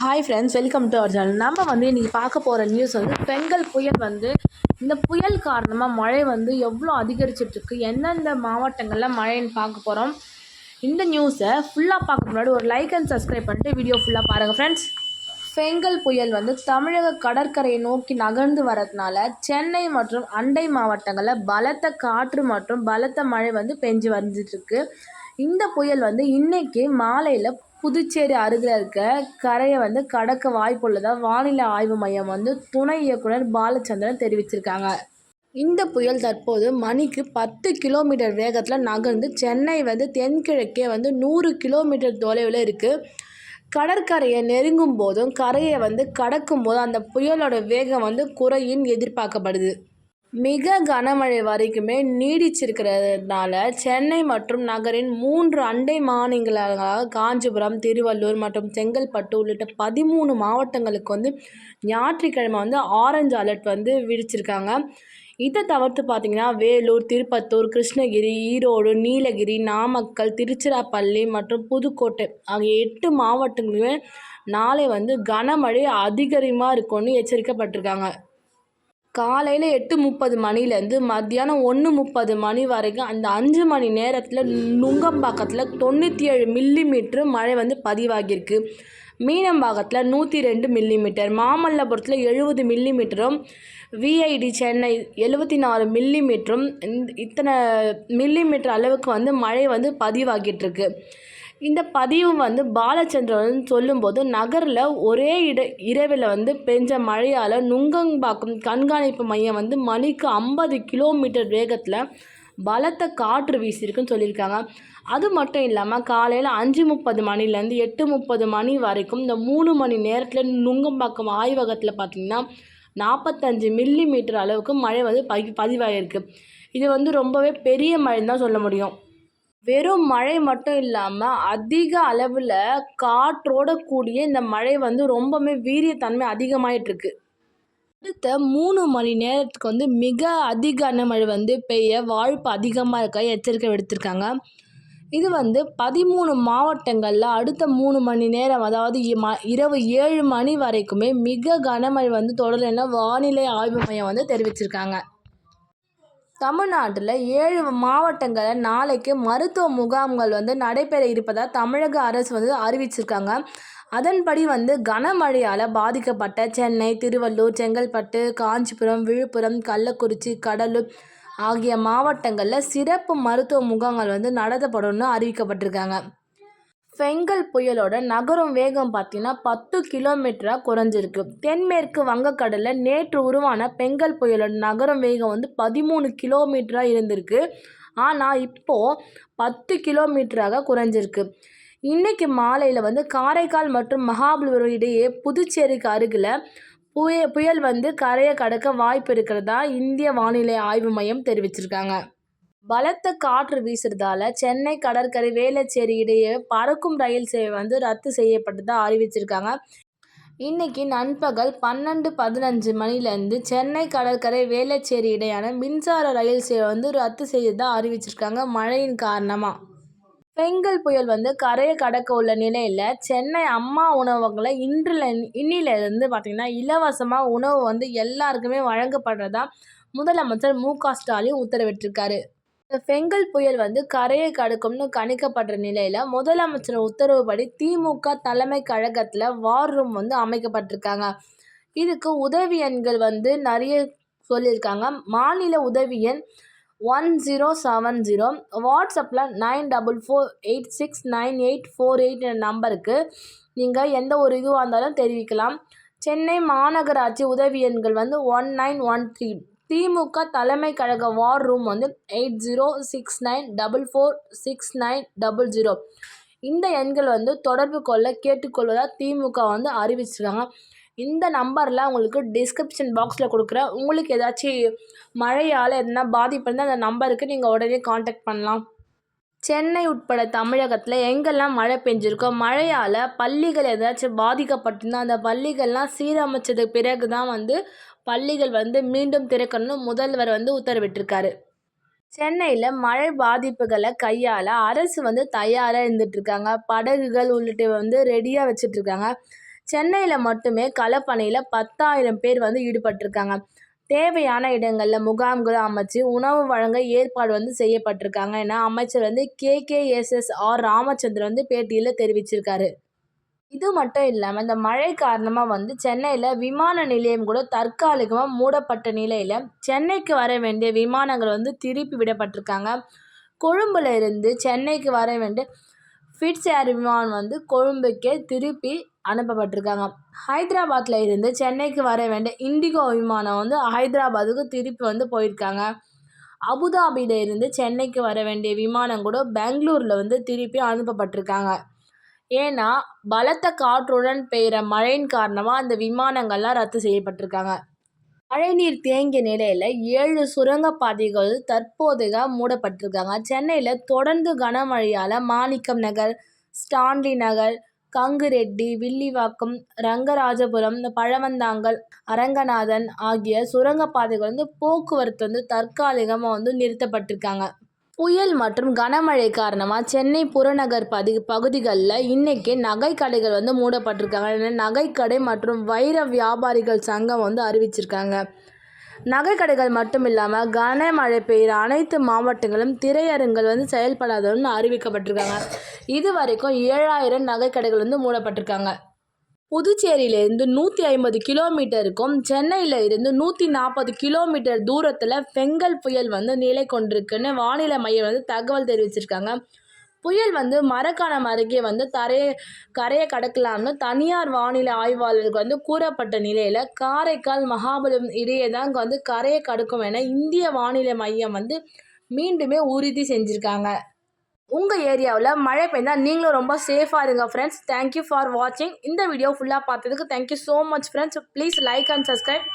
Hi friends welcome to our channel நம்ம வந்து இன்றைக்கி பார்க்க போகிற நியூஸ் வந்து பெண்கள் புயல் வந்து இந்த புயல் காரணமாக மழை வந்து எவ்வளோ அதிகரிச்சிட்ருக்கு எந்தெந்த மாவட்டங்களில் மழைன்னு பார்க்க போகிறோம் இந்த நியூஸை ஃபுல்லாக பார்க்க முன்னாடி ஒரு லைக் அண்ட் சப்ஸ்கிரைப் பண்ணிட்டு வீடியோ ஃபுல்லாக பாருங்கள் ஃப்ரெண்ட்ஸ் பெங்கல் புயல் வந்து தமிழக கடற்கரையை நோக்கி நகர்ந்து வரதுனால சென்னை மற்றும் அண்டை மாவட்டங்களில் பலத்த காற்று மற்றும் பலத்த மழை வந்து பெஞ்சு வந்துட்டுருக்கு இந்த புயல் வந்து இன்னைக்கு மாலையில் புதுச்சேரி அருகில் இருக்க கரையை வந்து கடக்க வாய்ப்புள்ளதாக வானிலை ஆய்வு மையம் வந்து துணை இயக்குனர் பாலச்சந்திரன் தெரிவிச்சிருக்காங்க. இந்த புயல் தற்போது மணிக்கு பத்து கிலோமீட்டர் வேகத்தில் நகர்ந்து சென்னை வந்து தென்கிழக்கே வந்து நூறு கிலோமீட்டர் தொலைவில் இருக்குது கடற்கரையை நெருங்கும் போதும் கரையை வந்து கடக்கும் போதும் அந்த புயலோட வேகம் வந்து குறையும் எதிர்பார்க்கப்படுது. மிக கனமழை வரைக்குமே நீடிச்சிருக்கிறதுனால சென்னை மற்றும் நகரின் மூன்று அண்டை மாநிலங்களாக காஞ்சிபுரம் திருவள்ளூர் மற்றும் செங்கல்பட்டு உள்ளிட்ட பதிமூணு மாவட்டங்களுக்கு வந்து ஞாயிற்றுக்கிழமை வந்து ஆரஞ்சு அலர்ட் வந்து விடிச்சிருக்காங்க. இதை தவிர்த்து பார்த்திங்கன்னா வேலூர் திருப்பத்தூர் கிருஷ்ணகிரி ஈரோடு நீலகிரி நாமக்கல் திருச்சிராப்பள்ளி மற்றும் புதுக்கோட்டை ஆகிய எட்டு மாவட்டங்களுமே நாளை வந்து கனமழை அதிகரிமாக இருக்கும்னு எச்சரிக்கப்பட்டிருக்காங்க. காலையில் எட்டு முப்பது மணிலேருந்து மத்தியானம் ஒன்று முப்பது மணி வரைக்கும் அந்த அஞ்சு மணி நேரத்தில் நுங்கம்பாக்கத்தில் தொண்ணூற்றி ஏழு மில்லி மீட்ரு மழை வந்து பதிவாகியிருக்கு. மீனம்பாக்கத்தில் நூற்றி ரெண்டு மில்லி மீட்டர் மாமல்லபுரத்தில் எழுபது மில்லி மீட்டரும் விஐடி சென்னை எழுபத்தி நாலு மில்லி மீட்டரும் இத்தனை மில்லி மீட்டர் அளவுக்கு வந்து மழை வந்து பதிவாகிட்டுருக்கு இந்த பதிவு வந்து பாலச்சந்திரன் சொல்லும்போது நகரில் ஒரே இட இரவில் வந்து பெஞ்ச மழையால் நுங்கம்பாக்கம் கண்காணிப்பு மையம் வந்து மணிக்கு ஐம்பது கிலோமீட்டர் வேகத்தில் பலத்த காற்று வீசியிருக்குன்னு சொல்லியிருக்காங்க. அது மட்டும் இல்லாமல் காலையில் அஞ்சு முப்பது மணிலேருந்து எட்டு முப்பது மணி வரைக்கும் இந்த மூணு மணி நேரத்தில் நுங்கம்பாக்கம் ஆய்வகத்தில் பார்த்திங்கன்னா நாற்பத்தஞ்சு மில்லி மீட்டர் அளவுக்கு மழை வந்து பதி பதிவாகிருக்கு இது வந்து ரொம்பவே பெரிய மழைன்னு தான் சொல்ல முடியும். வெறும் மழை மட்டும் இல்லாமல் அதிக அளவில் காற்றோட கூடிய இந்த மழை வந்து ரொம்பவுமே வீரியத்தன்மை அதிகமாயிட்டிருக்கு. அடுத்த மூணு மணி நேரத்துக்கு வந்து மிக அதிக கனமழை வந்து பெய்ய வாய்ப்பு அதிகமாக இருக்க எச்சரிக்கை விடுத்திருக்காங்க. இது வந்து பதிமூணு மாவட்டங்களில் அடுத்த மூணு மணி நேரம் அதாவது ம இரவு ஏழு மணி வரைக்குமே மிக கனமழை வந்து தொடரலைன்னா வானிலை ஆய்வு மையம் வந்து தெரிவிச்சிருக்காங்க. தமிழ்நாட்டில் ஏழு மாவட்டங்களில் நாளைக்கு மருத்துவ முகாம்கள் வந்து நடைபெற இருப்பதாக தமிழக அரசு வந்து அறிவிச்சிருக்காங்க. அதன்படி வந்து கனமழையால் பாதிக்கப்பட்ட சென்னை திருவள்ளூர் செங்கல்பட்டு காஞ்சிபுரம் விழுப்புரம் கள்ளக்குறிச்சி கடலூர் ஆகிய மாவட்டங்களில் சிறப்பு மருத்துவ முகாம்கள் வந்து நடத்தப்படும்னு அறிவிக்கப்பட்டிருக்காங்க. ஃபெங்கல் புயலோட நகரும் வேகம் பார்த்தீங்கன்னா பத்து கிலோமீட்டராக குறைஞ்சிருக்கு. தென்மேற்கு வங்கக்கடலில் நேற்று உருவான பெங்கல் புயலோட நகரும் வேகம் வந்து பதிமூணு கிலோமீட்டராக இருந்திருக்கு. ஆனால் இப்போது பத்து கிலோமீட்டராக குறைஞ்சிருக்கு. இன்றைக்கி மாலையில் வந்து காரைக்கால் மற்றும் மகாபலிபுரம் இடையே புதுச்சேரிக்கு அருகில் புய புயல் வந்து கரையை கடக்க வாய்ப்பு இருக்கிறதா இந்திய வானிலை ஆய்வு மையம் தெரிவிச்சிருக்காங்க. பலத்த காற்று வீசுறதால சென்னை கடற்கரை வேளச்சேரி இடையே பறக்கும் ரயில் சேவை வந்து ரத்து செய்யப்பட்டதாக அறிவிச்சிருக்காங்க. இன்னைக்கு நண்பகல் பன்னெண்டு பதினஞ்சு மணிலேருந்து சென்னை கடற்கரை வேளச்சேரி இடையான மின்சார ரயில் சேவை வந்து ரத்து செய்யதாக அறிவிச்சிருக்காங்க. மழையின் காரணமாக பெங்கல் புயல் வந்து கரையை கடக்க உள்ள நிலையில் சென்னை அம்மா உணவகங்களை இன்றில் இன்னிலிருந்து பார்த்திங்கன்னா இலவசமாக உணவு வந்து எல்லாருக்குமே வழங்கப்படுறதா முதலமைச்சர் மு க ஸ்டாலின் உத்தரவிட்டிருக்காரு. பெங்கல் புயல் வந்து கரையை கடக்கும்னு கணிக்கப்படுற நிலையில் முதலமைச்சர் உத்தரவுப்படி திமுக தலைமை கழகத்தில் வார் ரூம் வந்து அமைக்கப்பட்டிருக்காங்க. இதுக்கு உதவி எண்கள் வந்து நிறைய சொல்லியிருக்காங்க. மாநில உதவி எண் ஒன் ஜீரோ செவன் ஜீரோ வாட்ஸ்அப்பில் nine double four eight six nine eight four eight நம்பருக்கு நீங்கள் எந்த ஒரு இதுவாக இருந்தாலும் தெரிவிக்கலாம். சென்னை மாநகராட்சி உதவி எண்கள் வந்து one nine one three DMK தலைமை கழக வார் ரூம் வந்து eight zero six nine double four six nine double zero. இந்த எண்கள் வந்து தொடர்பு கொள்ள கேட்டுக்கொள்வதாக திமுக வந்து அறிவிச்சிருக்காங்க. இந்த நம்பரில் உங்களுக்கு டிஸ்கிரிப்ஷன் பாக்ஸில் கொடுக்குறேன் உங்களுக்கு ஏதாச்சும் மழையால் எதனா பாதிப்பு இருந்தால் அந்த நம்பருக்கு நீங்கள் உடனே காண்டாக்ட் பண்ணலாம். சென்னை உட்பட தமிழகத்தில் எங்கெல்லாம் மழை பெஞ்சிருக்கோ மழையால் பள்ளிகள் ஏதாச்சும் பாதிக்கப்பட்டிருந்தால் அந்த பள்ளிகள்லாம் சீரமைச்சதுக்கு பிறகு தான் வந்து பள்ளிகள் வந்து மீண்டும் திறக்கணும்னு முதல்வர் வந்து உத்தரவிட்டிருக்காரு. சென்னையில் மழை பாதிப்புகளை கையாள அரசு வந்து தயாராக இருந்துகிட்ருக்காங்க படகுகள் உள்ளிட்ட வந்து ரெடியாக வச்சிட்ருக்காங்க சென்னையில் மட்டுமே களப்பணியில் பத்தாயிரம் பேர் வந்து ஈடுபட்டிருக்காங்க. தேவையான இடங்களில் முகாம்கள் அமைச்சு உணவு வழங்க ஏற்பாடு வந்து செய்யப்பட்டிருக்காங்க. என அமைச்சர் வந்து K K S S R Ramachandran வந்து பேட்டியில் தெரிவிச்சிருக்காரு. இது மட்டும் இல்லாமல் இந்த மழை காரணமாக வந்து சென்னையில் விமான நிலையம் கூட தற்காலிகமாக மூடப்பட்ட நிலையில் சென்னைக்கு வர வேண்டிய விமானங்கள் வந்து திருப்பி விடப்பட்டிருக்காங்க. கொழும்புல இருந்து சென்னைக்கு வர வேண்டிய ஃபிட்ஸ் ஏர் விமானம் வந்து கொழும்புக்கே திருப்பி அனுப்பப்பட்டிருக்காங்க. ஹைதராபாத்தில் இருந்து சென்னைக்கு வர வேண்டிய இண்டிகோ விமானம் வந்து ஹைதராபாத்துக்கு திருப்பி வந்து போயிருக்காங்க. அபுதாபியில இருந்து சென்னைக்கு வர வேண்டிய விமானம் கூட பெங்களூரில் வந்து திருப்பி அனுப்பப்பட்டிருக்காங்க. ஏன்னா பலத்த காற்றுடன் பெய்கிற மழையின் காரணமாக அந்த விமானங்கள்லாம் ரத்து செய்யப்பட்டிருக்காங்க. மழைநீர் தேங்கிய நிலையில் ஏழு சுரங்கப்பாதைகள் தற்போதைய மூடப்பட்டிருக்காங்க. சென்னையில் தொடர்ந்து கனமழையால் மாணிக்கம் நகர் ஸ்டான்லி நகர் கங்குரெட்டி வில்லிவாக்கம் ரங்கராஜபுரம் பழவந்தாங்கல் அரங்கநாதன் ஆகிய சுரங்கப்பாதைகள் வந்து போக்குவரத்து வந்து தற்காலிகமாக வந்து நிறுத்தப்பட்டிருக்காங்க. புயல் மற்றும் கனமழை காரணமாக சென்னை புறநகர் பதி பகுதிகளில் இன்றைக்கி நகைக்கடைகள் வந்து மூடப்பட்டிருக்காங்க. நகைக்கடை மற்றும் வைர வியாபாரிகள் சங்கம் வந்து அறிவிச்சிருக்காங்க. நகைக்கடைகள் மட்டும் இல்லாமல் கனமழை பெய்கிற அனைத்து மாவட்டங்களும் திரையரங்குகள் வந்து செயல்படாதன்னு அறிவிக்கப்பட்டிருக்காங்க. இது வரைக்கும் ஏழாயிரம் நகைக்கடைகள் வந்து மூடப்பட்டிருக்காங்க. புதுச்சேரியிலேருந்து நூற்றி ஐம்பது கிலோமீட்டருக்கும் சென்னையில் இருந்து நூற்றி நாற்பது கிலோமீட்டர் தூரத்தில் பெங்கல் புயல் வந்து நிலை கொண்டிருக்குன்னு வானிலை மையம் வந்து தகவல் தெரிவிச்சிருக்காங்க. புயல் வந்து மரக்காணம் அருகே வந்து தரையை கரையை கடக்கலாம்னு தனியார் வானிலை ஆய்வாளருக்கு வந்து கூறப்பட்ட நிலையில் காரைக்கால் மகாபலிபுரம் இடையே தான் இங்கே வந்து கரையை கடக்கும் என இந்திய வானிலை மையம் வந்து மீண்டுமே உறுதி செஞ்சுருக்காங்க. உங்கள் ஏரியாவில் மழை பெய்ந்தால் நீங்களும் ரொம்ப சேஃபாக இருங்க ஃப்ரெண்ட்ஸ் தேங்க்யூ ஃபார் வாட்சிங் இந்த வீடியோ ஃபுல்லாக பார்த்ததுக்கு thank you so much friends please like and subscribe